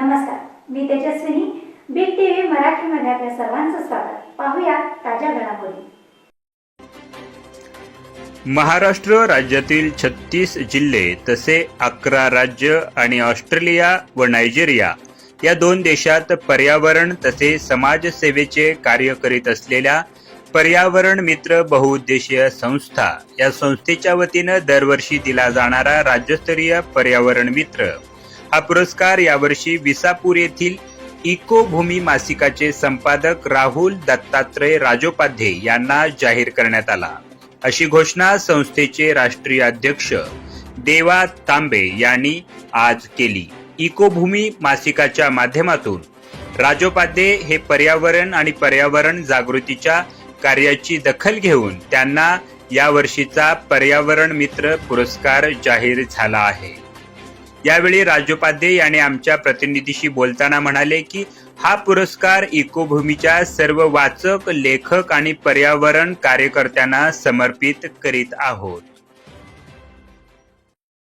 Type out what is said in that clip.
Tejaswini big TV मराठीमध्ये आपल्या सर्वांचं स्वागत. पाहूया ताज्या घडामोडी. महाराष्ट्र राज्यातील छत्तीस जिल्हे तसे अकरा राज्य आणि ऑस्ट्रेलिया व नायजेरिया या दोन देशात पर्यावरण तसे समाजसेवेचे कार्य करीत असलेल्या पर्यावरण मित्र बहुउद्देशीय संस्था या संस्थेच्या वतीनं दरवर्षी दिला जाणारा राज्यस्तरीय पर्यावरण मित्र. हा पुरस्कार यावर्षी विसापूर येथील इको भूमी मासिकाचे संपादक राहुल दत्तात्रय राजोपाध्ये यांना जाहीर करण्यात आला. अशी घोषणा संस्थेचे राष्ट्रीय अध्यक्ष देवा तांबे यांनी आज केली. इकोभूमी मासिकाच्या माध्यमातून राजोपाध्ये हे पर्यावरण आणि पर्यावरण जागृतीच्या कार्याची दखल घेऊन त्यांना यावर्षीचा पर्यावरण मित्र पुरस्कार जाहीर झाला आहे. यावेळी राजोपाध्ये यांनी आमच्या प्रतिनिधीशी बोलताना म्हणाले की हा पुरस्कार इकोभूमीच्या सर्व वाचक लेखक आणि पर्यावरण कार्यकर्त्यांना समर्पित करीत आहोत.